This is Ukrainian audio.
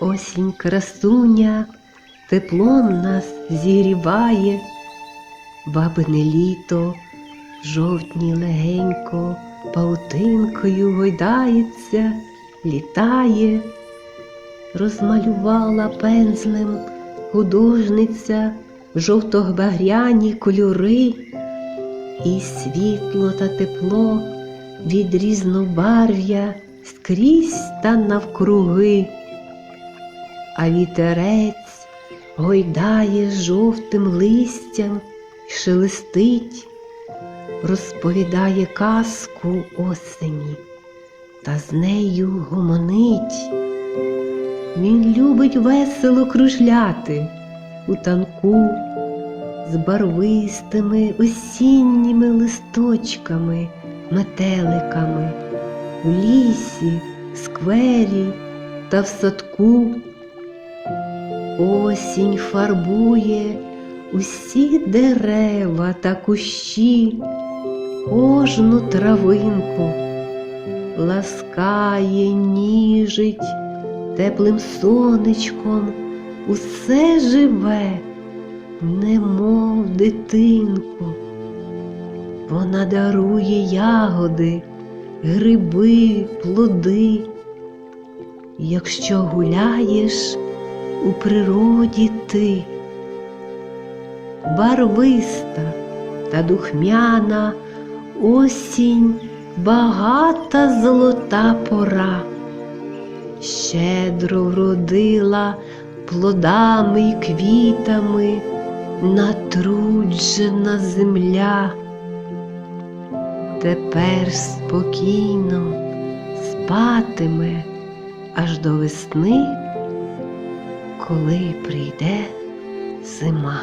Осінь красуня теплом нас зігріває, бабине літо жовтні легенько паутинкою гойдається, літає, розмалювала пензлем художниця жовто-багряні кольори, і світло та тепло від різнобарв'я скрізь та навкруги, а вітерець гойдає жовтим листям і шелестить, розповідає казку осені та з нею гомонить. Він любить весело кружляти у танку з барвистими осінніми листочками, метеликами, у лісі, сквері та в садку. Осінь фарбує усі дерева та кущі, кожну травинку, ласкає, ніжить теплим сонечком усе живе, немов дитинку. Вона дарує ягоди, гриби, плоди. Якщо гуляєш у природі ти, барвиста та духмяна осінь, багата золота пора. Щедро вродила плодами й квітами натруджена земля. Тепер спокійно спатиме аж до весни, коли прийде зима.